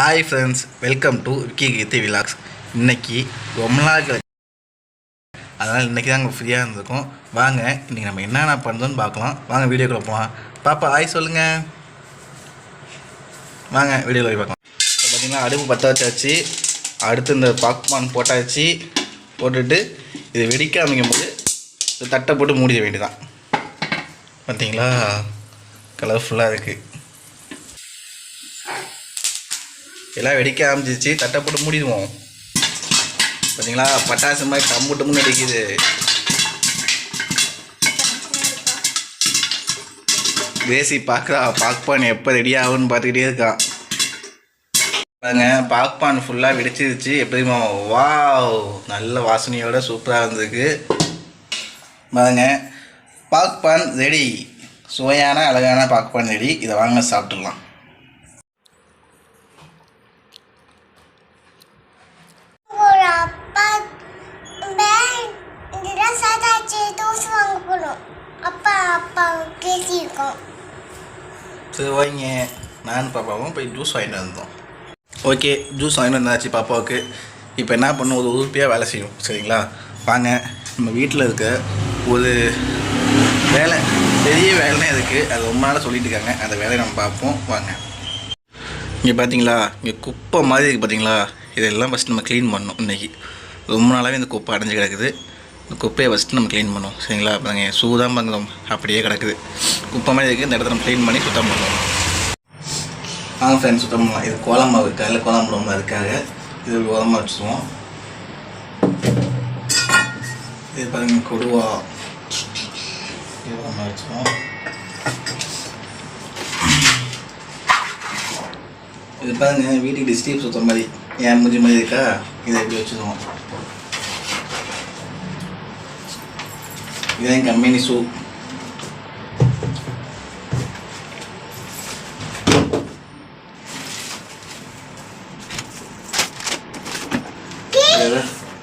Hi friends welcome to Vicky Keerthi vlogs இன்றைக்கி ரொம்ப நாள் அதனால் இன்றைக்கி தாங்க ஃப்ரீயாக இருந்திருக்கோம். வாங்க இன்றைக்கி நம்ம என்னென்ன பண்ணுறோன்னு பார்க்கலாம். வாங்க வீடியோக்குள்ளே போகலாம் பாப்பா ஹாய் சொல்லுங்கள் வாங்க வீடியோவில் போய் பார்க்கலாம். இப்போ பார்த்தீங்கன்னா அடுப்பு பற்ற வச்சாச்சு. அடுத்து இந்த பாப்கார்ன் போட்டாச்சு. போட்டுட்டு இது வெடிக்க அமைக்கும் போது தட்டை போட்டு மூடிட வேண்டியதான் பார்த்தீங்களா கலர்ஃபுல்லாக இருக்குது எல்லாம் வெடிக்க ஆரம்பிச்சிச்சு தட்டை போட்டு மூடிடுவோம். பார்த்தீங்களா பட்டாசு மாதிரி கம்முட்டு அடிக்குது. வெடிக்குது பேசி பார்க்குறா. பாக்பான் எப்போ ரெடி ஆகும்னு பார்த்துக்கிட்டே இருக்கான். பாருங்க பாக்பான் ஃபுல்லாக வெடிச்சிருச்சு. எப்படிமா வாவ் நல்ல வாசனையோட சூப்பராக இருந்திருக்கு. பாருங்க பாக்பான் ரெடி சுவையான அழகான பாக்பான் ரெடி இதை வாங்க சாப்பிட்டுடலாம். பாப்பாவும் பேசியிருக்கோம் சரி வாங்க நானும் பாப்பாவும் போய் ஜூஸ் வாங்கிட்டு வந்தோம். ஓகே ஜூஸ் வாங்கிட்டு வந்தாச்சு பாப்பாவுக்கு. இப்போ என்ன பண்ணும்? ஒரு உறுப்பியாக வேலை செய்யும். சரிங்களா? வாங்க நம்ம வீட்டில் இருக்க ஒரு வேலை பெரிய வேலைனே இருக்குது அது ரொம்ப நாளாக சொல்லிட்டு இருக்காங்க. அந்த வேலையை நம்ம பார்ப்போம். வாங்க. இங்கே பார்த்தீங்களா இங்கே குப்பை மாதிரி இருக்குது பார்த்தீங்களா இதெல்லாம் ஃபஸ்ட்டு நம்ம க்ளீன் பண்ணணும் இன்றைக்கி ரொம்ப நாளாகவே இந்த குப்பை அடைஞ்சு கிடக்குது. குப்பையை ஃபஸ்ட்டு நம்ம க்ளீன் பண்ணுவோம். சரிங்களா? பாருங்க சூதான் பங்குறோம் அப்படியே கிடக்குது. குப்பை மாதிரி இருக்குது இந்த இடத்த நம்ம க்ளீன் பண்ணி சுத்தம் பண்ணுவோம். ஆ ஃப்ரெண்ட்ஸ் சுத்தம் பண்ணலாம். இது கோலம் மாவு காலையில் கோலம் போடுவோம் அதுக்காக இது ஓரமாக வச்சுருவோம். இது பாருங்க கொடுவா. இது ஓரமாக வச்சுருவோம். இது பாருங்க வீட்டுக்கு டிஸ்டீப் சுத்தம் மாதிரி. ஏன் முடிஞ்ச மாதிரி இருக்கா? இதை எப்படி வச்சுருவோம்? இதுதான் கம்பெனி சூப்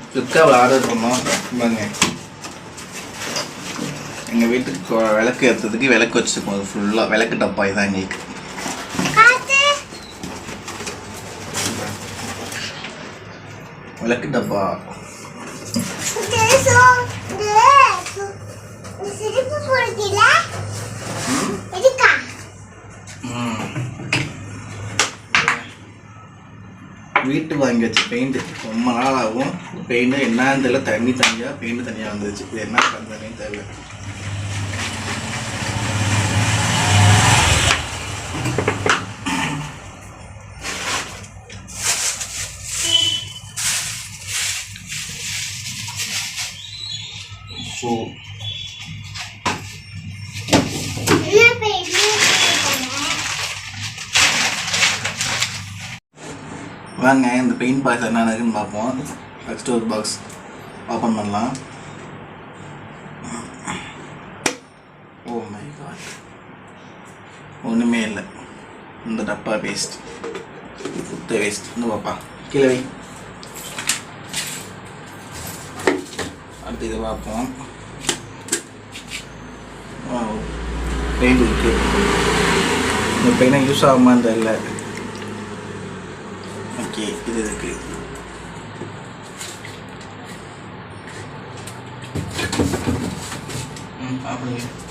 ஃப்ளிப்கார்ட்டில் ஆர்டர் பண்ணோம் பாருங்க எங்கள் வீட்டுக்கு விளக்கு ஏற்றுறதுக்கு விளக்கு வச்சுருக்கோம் அது ஃபுல்லாக விளக்கு டப்பா இதான் எங்களுக்கு விளக்கு டப்பா வீட்டுக்கு வாங்கி பெயிண்ட்டு ரொம்ப நாள் ஆகும் பெயிண்ட்டு என்னன்னு தெரியல. தண்ணி தனியாக பெயிண்ட் தனியாக வந்துச்சு இது என்ன பண்ணுறதுன்னு தெரியல. ஸோ வாங்க இந்த பெயிண்ட் பாக்ஸ் என்ன இருக்குன்னு பார்ப்போம். ஃபஸ்ட்டு ஒரு பாக்ஸ் ஓப்பன் பண்ணலாம். Oh ஓ மை காட் ஒன்றுமே இல்லை. இந்த டப்பா வேஸ்ட் குத்த வேஸ்ட் இந்த பாப்பா. கீழே வை. அடுத்து இதை பார்ப்போம். பெயிண்ட் இருக்கு. இந்த பெயினாக யூஸ் ஆகுமான்னு தெரியல. ஓகே இது இருக்கு ம் அப்படிங்க